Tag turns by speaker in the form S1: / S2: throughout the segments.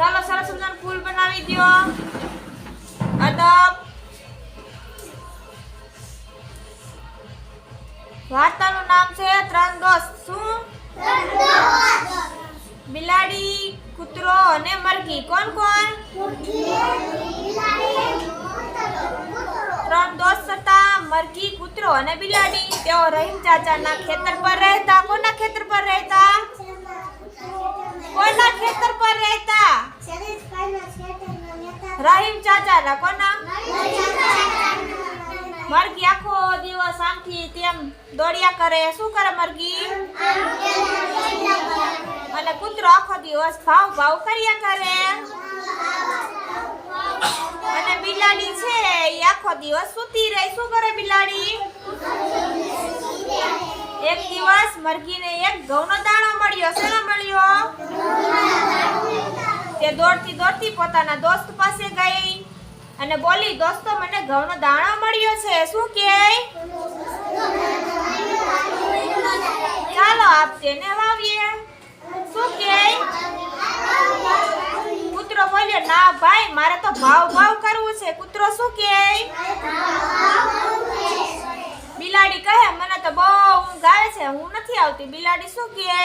S1: ચાલો સરસ મજાનું ફૂલ બનાવી દ્યો. અદબ. વાર્તાનું નામ છે ત્રણ દોસ્ત. શું? બિલાડી, કૂતરો અને મરઘી. કોણ કોણ? ત્રણ દોસ્ત હતા, મરઘી, કૂતરો અને બિલાડી. તેઓ રહીમ ચાચાના ખેતર પર રહેતા. કોના ખેતર પર રહેતા? કોના ખેતર પર રહેતા? રહીમ ચાચા ના કોના? મરઘી આખો દિવસ આમથી તેમ દોડ્યા કરે. શું કરે મરઘી? અને કૂતરો આખો દિવસ ભાવ ભાવ કર્યા કરે. અને બિલાડી છે એ આખો દિવસ સૂતી રહે. શું કરે બિલાડી? એક દિવસ મરઘીને એક ઘઉંનો દાણો મળ્યો. શેનો મળ્યો? તે દોડતી દોડતી પોતાના દોસ્ત પાસે ગઈ અને બોલી, દોસ્તો, મને ઘઉંનો દાણો મળ્યો છે. શું કે? ચાલો, આપ તેને વાવીએ. શું કે? કૂતરો બોલ્યો, ના, ભાઈ, મારે તો ભાવ ભાવ કરવું છે. કૂતરો શું કે? બિલાડી કહે, મને તો બહુ ઊંઘ આવે છે. હું નથી આવતી. બિલાડી શું કહે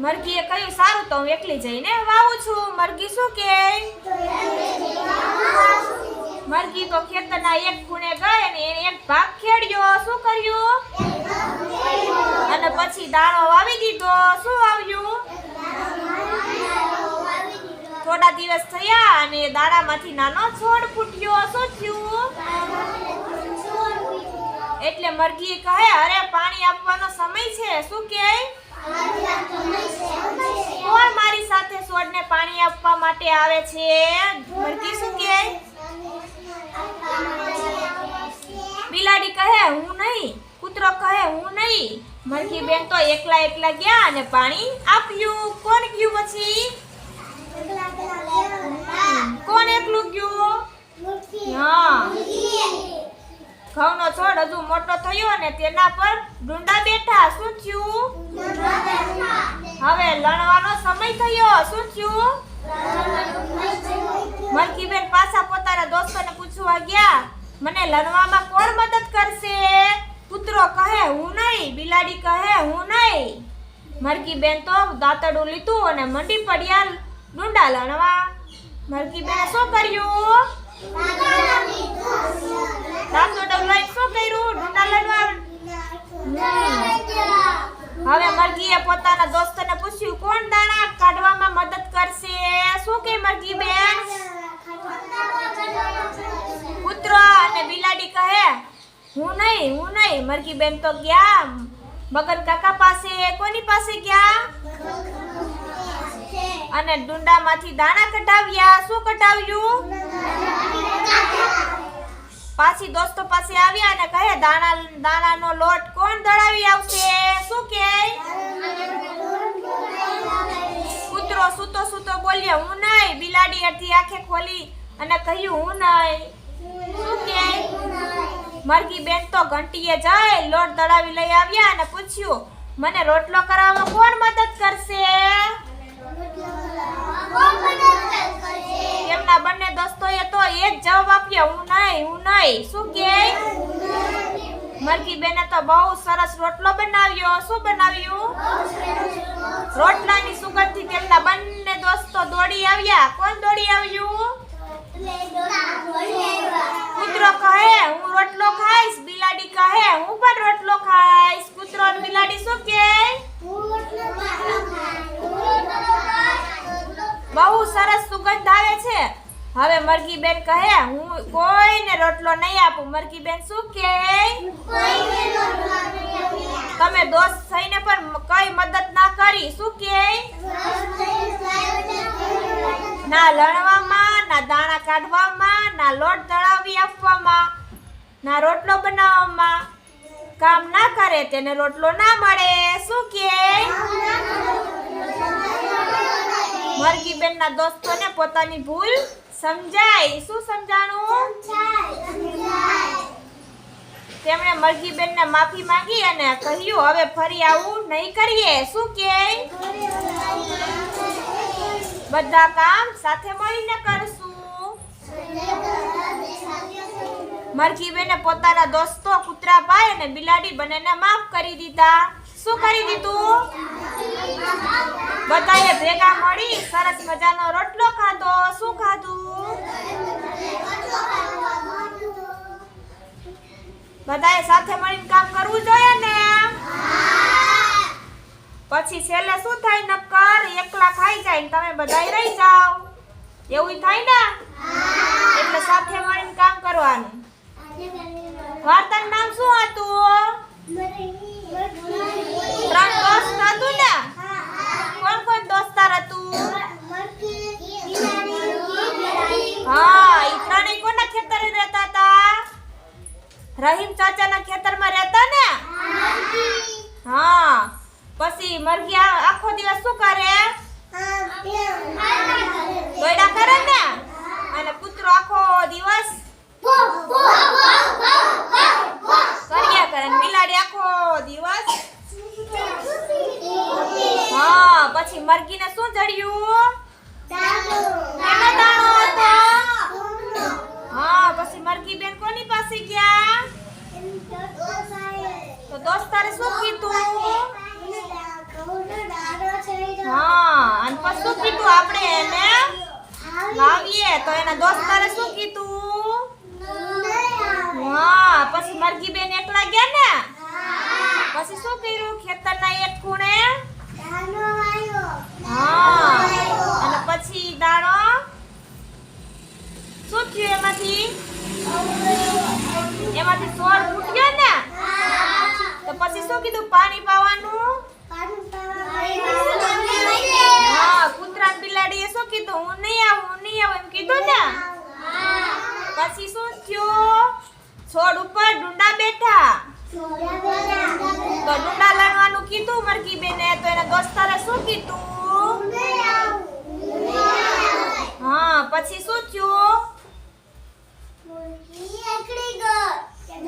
S1: મરઘીએ કહ્યું, સારું તો હું એકલી જઈને વાવું છું. મરઘી શું કે? મરઘી તો ખેતરના એક ખૂણે ગઈ અને એને એક ભાગ ખેડ્યો. શું કર્યું? અને પછી દાણો વાવી દીધો. શું વાવ્યું? થોડા દિવસ થયા અને દાણામાંથી નાનો છોડ ફૂટ્યો. શું થયું? એટલે મરઘી કહે, અરે, પાણી આપવાનો સમય છે. શું કે? કોણ મારી સાથે છોડને પાણી આપવા માટે આવે છે? ભરતી શું કે બિલાડી કહે હું નહીં. કૂતરો કહે હું નહીં. મરઘી બેન તો એકલા એકલા ગયા અને પાણી આપ્યું. કોણ ગયું પછી? કોણ એકલું ગયું? હા. ઘઉંનો છોડ હજુ મોટો થયો અને તેના પર ડુંડા બેઠા. શું થયું? હવે લણવાનો સમય થયો. શું થયું? મલકીબેન પાછા પોતાના દોસ્તોને પૂછવા ગયા, મને લણવામાં કોણ મદદ કરશે? કૂતરો કહે, હું નહીં. બિલાડી કહે, હું નહીં. મરકીબેન તો દાંતડું લીધું અને મંડી પડ્યા ડુંડા લણવા. મરકીબેન શું કર્યું? દાંતરડું લઈને શું કર્યું? ડુંડા લડવા? હવે મરઘીએ પોતાના દોસ્તને પૂછ્યું, કોણ દાણા કાઢવામાં મદદ કરશે? શું કે મરઘી બેન? કૂતરો અને બિલાડી કહે. હું નહીં હું નહીં. મરઘી બેન તો ગયા. મગન કાકા પાસે, કોની પાસે ગયા? અને ડુંડામાંથી દાણા કઢાવ્યા. શું કઢાવ્યું? પાછી દોસ્તો પાસે આવ્યા અને કહે દાણા દાણાનો લોટ કોણ દળાવી આવશે? શું કે? કૂતરો સૂતો સૂતો બોલ્યો હું નહીં. બિલાડી અડધી આંખે ખોલી અને કહ્યું હું નહીં. શું કે? મરઘી બેન તો ઘંટીએ જઈ લોટ દળાવી લઈ આવ્યા અને પૂછ્યું મને રોટલો કરવામાં કોણ મદદ કરશે તેમના બંને દોસ્તોએ તો એ જ જવાબ આપ્યો હું નહીં, હું નહીં. શું કે? મરકી બેને તો બહુ સરસ રોટલો બનાવ્યો. શું બનાવ્યું? રોટલાની સુગંધથી તેમના બંને દોસ્તો દોડી આવ્યા. કોણ દોડી આવ્યું કૂતરો કહે હું રોટલો ખાઈશ બિલાડી કહે હું પણ રોટલો ખાઈશ કૂતરો અને બિલાડી શું કહે બહુ સરસ સુગંધ આવે છે હવે મરઘી બેન કહે હું કોઈને રોટલો નહીં આપું. મરઘી બેન શું કે તમે દોસ્ત થઈને પણ કઈ મદદ ના કરી. શું કે ના લણવામાં ના દાણા કાઢવામાં ના લોટ દળાવી આપવામાં ના રોટલો બનાવવામાં કામ ના કરે તેને રોટલો ના મળે. શું કે મરઘી બેનના દોસ્તોને પોતાની ભૂલ સમજાય? શું સમજાણું? તેમણે મરઘીબેનને માફી માંગી અને કહ્યું, હવે ફરી આવું નહીં કરીએ. શું કે? બધા કામ સાથે મળીને કરશું. મરઘીબેને પોતાના દોસ્તો કૂતરા ભાઈ અને બિલાડી બંનેને માફ કરી દીધા. શું કરી દીધું? બધાએ ભેગા મળી સરસ મજાનો રોટલો ખાધો. શું ખાધું? બધાએ સાથે મળીને કામ કરવું જોઈએ ને? પછી છેલ્લે શું થાય? નક્કર એકલા ખાઈ જાય ને તમે બધાય રહી જાઓ. એવું થાય ને? એટલે સાથે મળીને કામ કરવાનું. વાર્તાનું નામ શું હતું? પછી મરઘી આખો દિવસ શું કરે? દોયડા કરે ને? અને કૂતરો આખો દિવસ કર્યા કરે બિલાડી આખો દિવસ. હા, પછી મરઘીને શું જડ્યું? હા, પછી મરઘી બેન કોની પાસે ગયા? તો દોસ્તારે શું કીધું? હા, અને પછી શું કીધું આપણે એને? લાવીએ. તો એના દોસ્તારે શું કીધું? હા, પછી મરઘી બેન એકલા ગયા ને? પછી શું કર્યું? ખેતરના એક ખૂણે? હા, અને પછી દાણો? શું થયું એમાંથી? એમાંથી સોળ ફૂટ્યો ને? તો પછી શું કીધું? પાણી પાવાનું હા કૂતરા ને બિલાડીએ શું કીધું હું નહીં આવું હું નહીં આવું એમ કીધું ને પછી શું થયું છોડ ઉપર ડુંડા બેઠા તો ડુંડા લણવાનું કીધું મરકી બેને તો એને દોસ્તારે શું કીધું? હા, પછી શું થયું?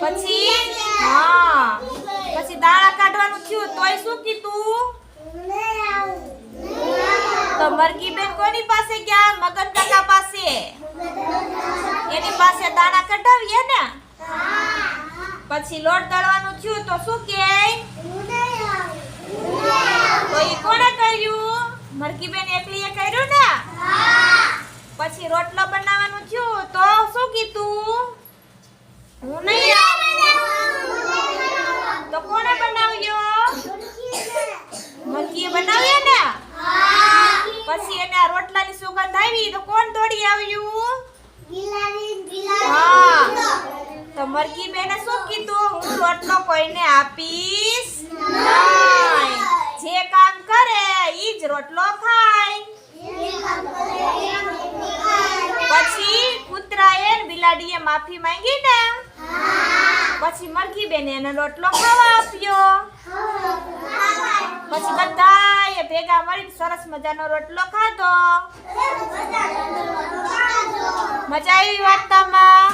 S1: પછી? હા. પછી દાણા કાઢવાનું થયું, તોય શું કીધું? તો મરકી બેન કોની પાસે ગયા? મગન કાકા પાસે. એની પાસે દાણા કઢાવીએ ને? પછી લોટ દળવાનું થયું તો શું કે? તો એ કોણે કર્યું? મરકીબેન એકલીએ કર્યું ને? પછી રોટલો બનાવવાનું થયું તો શું કીધું હું નહીં આવું તો કોણે બનાવ્યો મરઘીએ બનાવ્યો ને પછી એને આ રોટલાની સુગંધ આવી તો કોણ દોડી આવ્યું હા તો મરઘી બેને શું કીધું? હું રોટલો કોઈને આપીશ નહીં. જે કામ કરે ઈ જ રોટલો ખાય. પછી કૂતરાએ બિલાડીએ માફી માંગી ને? પછી મરઘી બેને એને રોટલો ખાવા આપ્યો. પછી બધાએ ભેગા મળીને સરસ મજાનો રોટલો ખાધો. મજા આવી વાર્તામાં?